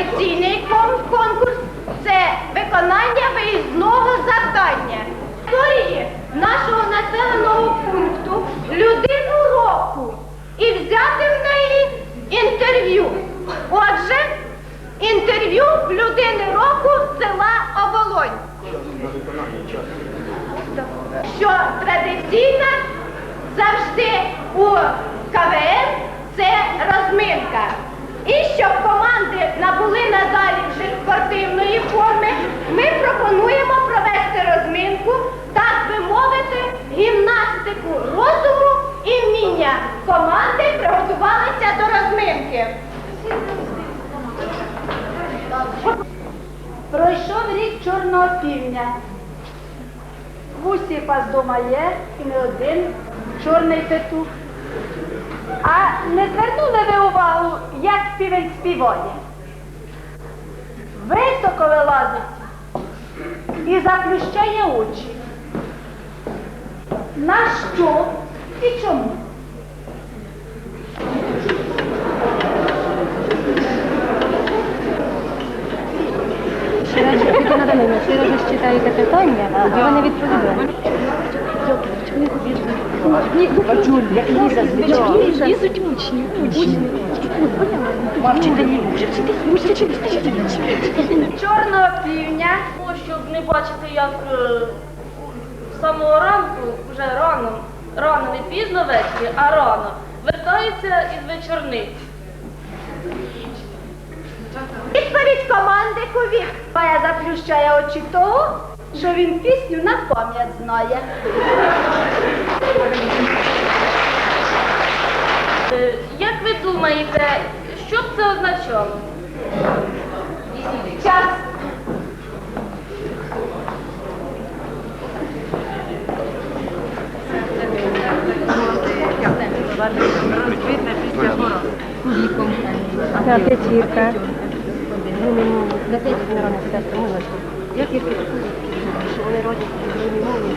традиційний конкурс це виконання виїзного завдання. Історії нашого населеного пункту людину року і взяти в неї інтерв'ю. Отже, інтерв'ю людини року села Оболонь. Що традиційно завжди у КВН це розминка. І щоб набули надалі вже спортивної форми, ми пропонуємо провести розминку, так би мовити, гімнастику розуму і вміння. Команди приготувалися до розминки. Пройшов рік чорного півня. В усіх вас дома є і не один чорний петух. А не звернули ви увагу, як півень співає? Високо вилазить і заплющає очі. На що і чому? Ще раз, Тетяна Данилівна, ще раз читаєте питання, тоді ви не відповідаєте. Лізуть учні. Чорного півня Тому, щоб не бачити, як е, з самого ранку, вже рано, рано не пізно ввечері, а рано, вертається із вечорниць. Відповідь команди Кувік. Пая заплющає очі того, що він пісню на пам'ять знає. Е, Як ви думаєте, що б це означало? Час. Та п'ятірка. На п'ять народна сестра, молодці. Як їх що вони родять другій мові,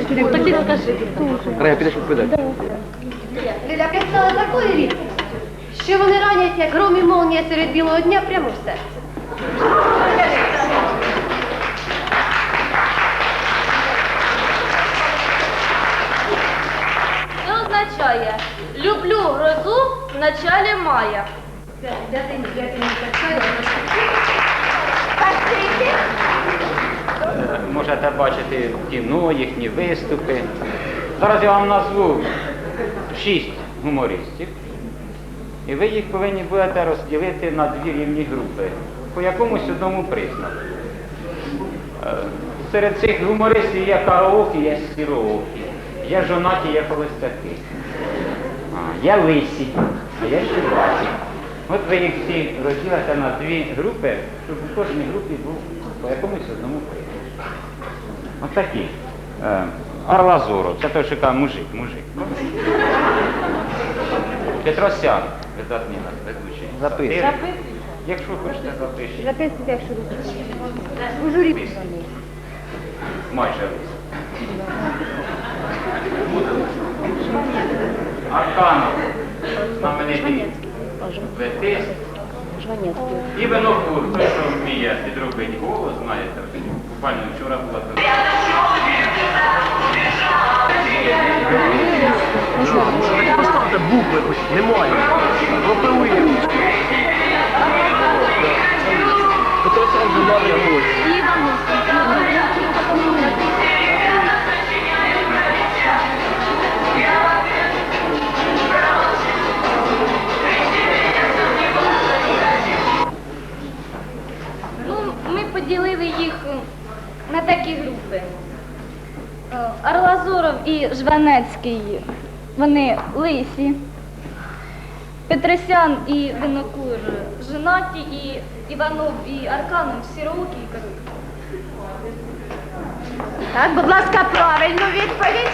туди, скажи. Рея, підеш відповідати. Ліля писала такої рік, що вони ранять, як гром і молнія серед білого дня прямо в серце. Це означає люблю грозу в началі мая. Спасибі. Можете бачити кіно їхні виступи. Зараз я вам назву шість гумористів, і ви їх повинні будете розділити на дві рівні групи по якомусь одному признаку. Е, Серед цих гумористів є караокі, є сіроокі, є жонаті, є холостяки. Є лисі, а є щурбаті. От ви їх всі розділите на дві групи, щоб у кожній групі був по якомусь одному признаку. Ось такі. Е, Арлазоро, це той, що каже мужик, мужик. Петросян, видатний наш ведучий. Записуй. Якщо хочете, запишіть. Записуйте, якщо ви У журі. Майже весь. Арканов, знаменитий летист. І винокур, той, що вміє підробити голос, знаєте, буквально вчора була. Поставте букви хоч немає. Пропилуємо. Петросян вже мав якогось. І Жванецький, вони лисі. Петросян і Винокур женаті, і Іванов і Арканов сірокі і кажуть. Так, будь ласка, правильну відповідь.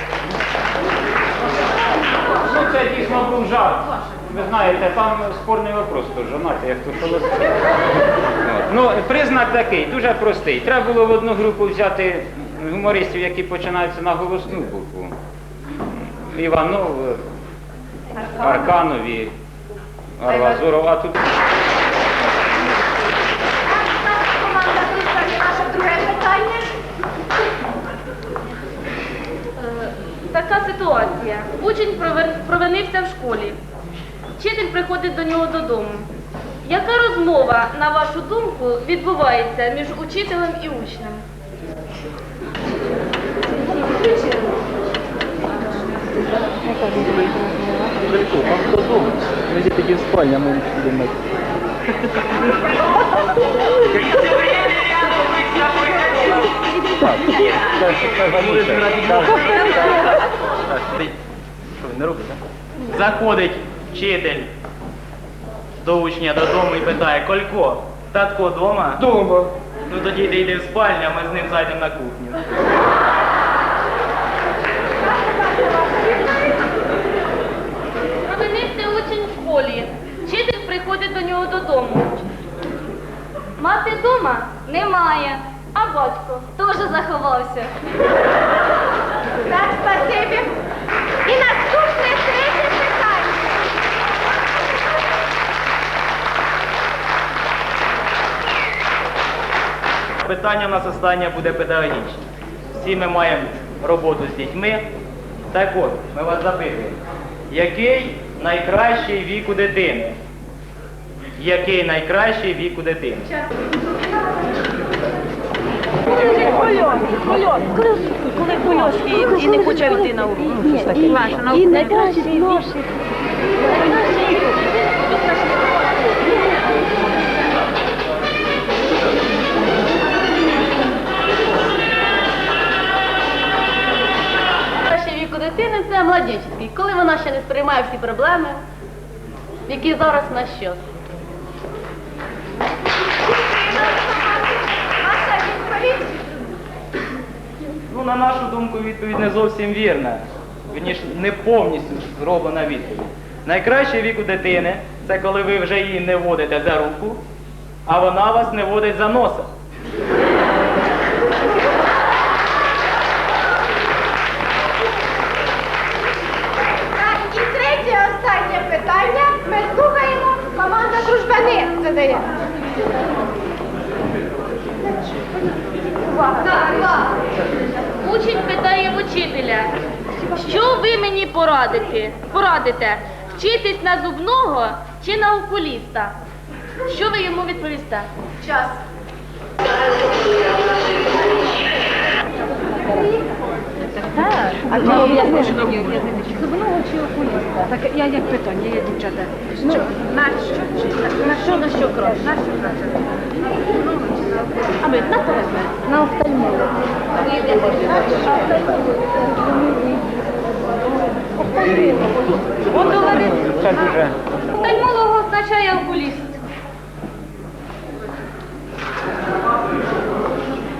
Ну, це дійсно був жарт. Ви знаєте, там спорний вопрос, хто жонати, як хто холостий. Ну, признак такий, дуже простий. Треба було в одну групу взяти гумористів, які починаються на голосну букву. Іванов, Арканові, Арвазурова а тут. Е, така ситуація. Учень провинився в школі. Вчитель приходить до нього додому. Яка розмова, на вашу думку, відбувається між учителем і учнем? Далеко, вам додому. Ми зі тоді в спальня, ми будемо. Так, так, так. Так. Так, Що ви не робите? Заходить вчитель до учня додому і питає, Колько, татко вдома? Дома. Ну тоді ти йди в спальню, а ми з ним зайдемо на кухню. Провинився учень в школі. Вчитель приходить до нього додому. Мати вдома? Немає. А батько теж заховався. Так, спасибі. І наступне третє питання. Питання в нас останнє буде педагогічне. Всі ми маємо роботу з дітьми. Так от, ми вас запитуємо, який найкращий вік у дитини? Який найкращий вік у дитини? Коли кульош і, не хоче йти на урок. Ну, щось таке. І найкраще дитини це младенчий, коли вона ще не сприймає всі проблеми, які зараз на щас. Ну, на нашу думку, відповідь не зовсім вірна. Вірніше, не повністю зроблена відповідь. Найкращий вік у дитини це коли ви вже її не водите за руку, а вона вас не водить за носа. Так, і третє останнє питання. Ми слухаємо. Команда дружбани задає. Учень питає в учителя, що ви мені порадите? Порадите? Вчитись на зубного чи на окуліста? Що ви йому відповісте? Час. А чого я не Зубного чи окуліста? Так я як питання, я дівчата. На що? На що, на що краще? На що краще? А ми на телефон? На. Он говорить. Офтальмолог означає окуліст.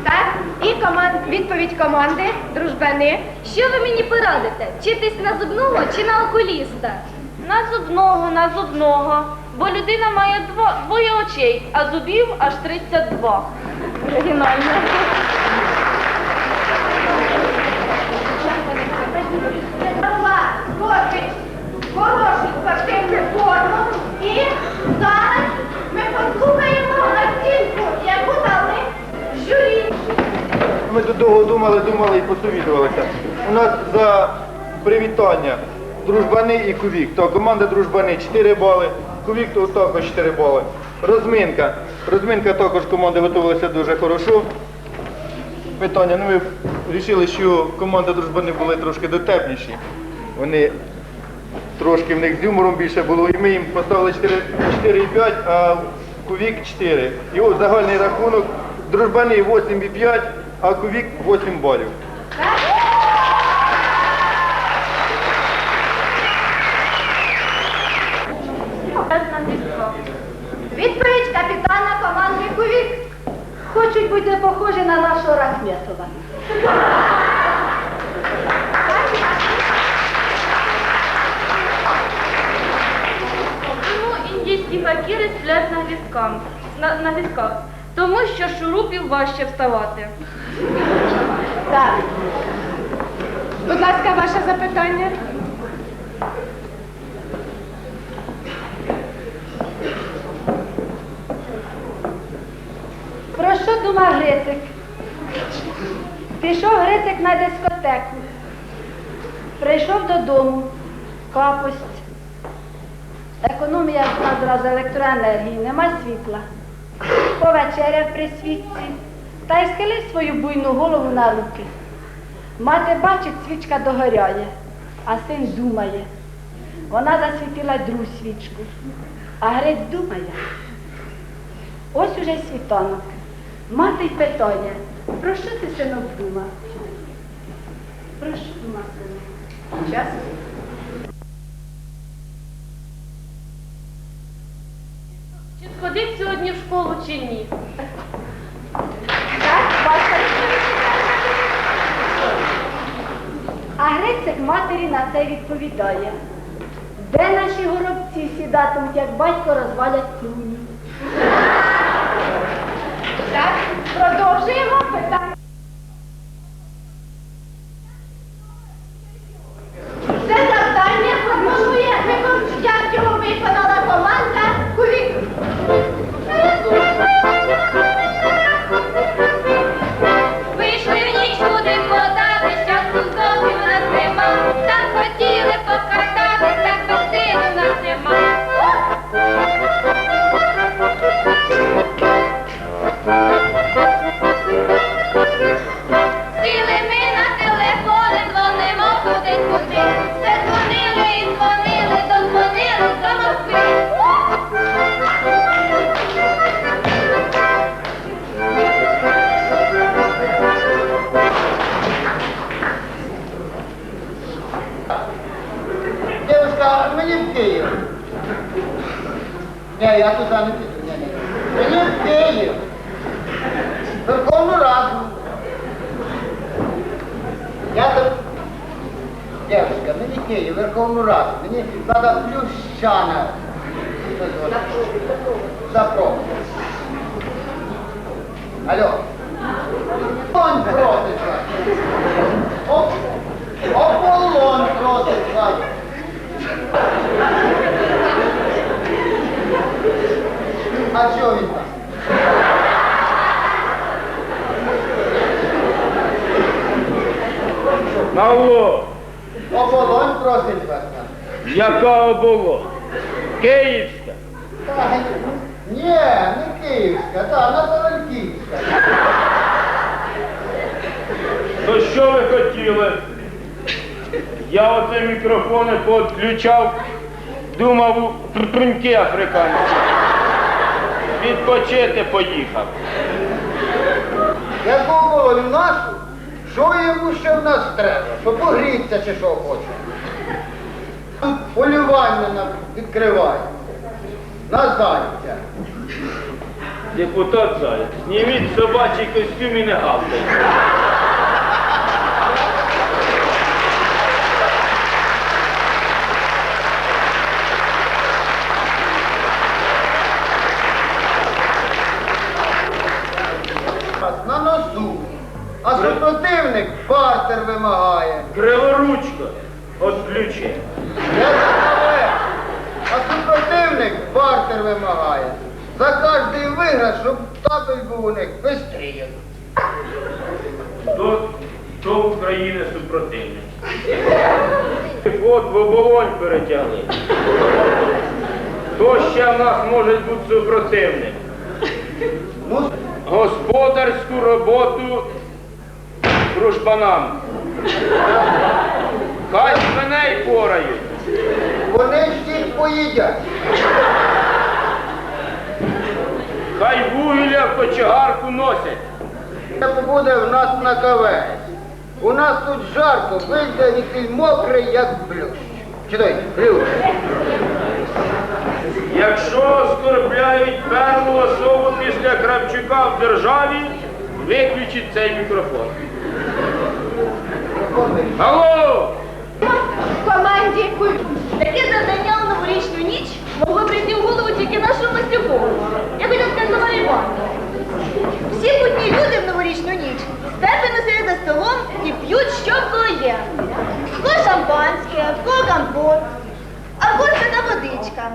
Так, і команд... відповідь команди дружбани. Що ви мені порадите? Вчитись на зубного чи на окуліста? На зубного, на зубного. Бо людина має дво, двоє очей, а зубів аж 32. Оригінально. І зараз ми послухаємо оцінку, яку дали журі. Ми тут довго думали, думали і посовідувалися. У нас за привітання дружбани і кувік. То команда дружбани 4 бали, то також 4 бали. Розминка. Розминка також команди готувалися дуже хорошо. Питання, ну ми вирішили, що команда дружбани були трошки дотепніші. Вони трошки в них з юмором більше було, і ми їм поставили 4,5, а кувік 4. І ось загальний рахунок дружбани 8,5, а кувік 8 балів. Хочуть бути похожі на нашого Рахметова. Чому індійські факіри сплять на гвіздках? На, на гвіздках? Тому що шурупів важче вставати. Так. Будь ласка, ваше запитання. Про що думав Грицик? Пішов Грицик на дискотеку. Прийшов додому, капость. Економія нас електроенергії, нема світла. Повечеряв при свічці та й схилив свою буйну голову на руки. Мати бачить, свічка догоряє, а син думає. Вона засвітила другу свічку, а Грець думає. Ось уже світанок. Мати й про що ти синок думав? Про що думав? Час. Чи сходить сьогодні в школу чи ні? Так, батько. А Грицик матері на це відповідає. Де наші горобці сідатимуть, як батько розвалять клуні? Так, продовжуємо питання. Раду. Мені треба Плющана. Запросить. Алло. Он просить вас. Ополон просить вас. А що він там? Алло, Ополон просить вас там. яка оболонь? Київська. Та, Ні, не київська, та, Назаренківська. То що ви хотіли? Я оце мікрофони підключав, думав, труньки африканські. Відпочити поїхав. Яку волю нашу, що йому ще в нас треба? Що погріться чи що хоче? Полювання нам відкриває. На зайця. Депутат Заєць, зніміть собачий костюм і не гавкайте. Нас На носу. А супротивник бартер вимагає. Криворучка, отключи. Я за А супротивник бартер вимагає. За кожний виграш, щоб табель був у них бистріє. То, то України супротивник. От в оболонь перетягли. То ще в нас може бути супротивник. Господарську роботу дружбанам. Хай свиней порають. вони всіх поїдять. Хай вугілля в кочегарку носять. Це буде в нас на кавець. У нас тут жарко, вийде і мокрий, як плющ. Читай, плющ. Якщо оскорбляють певну особу після Кравчука в державі, виключіть цей мікрофон. Алло! Команді. Таке завдання у новорічну ніч могло прийти в голову тільки нашому Мастюкову. Я хотів сказати Івану. Всі будні люди в новорічну ніч степено сидять за столом і п'ють, що в є. В шампанське, в кого компот, а в кого водичка.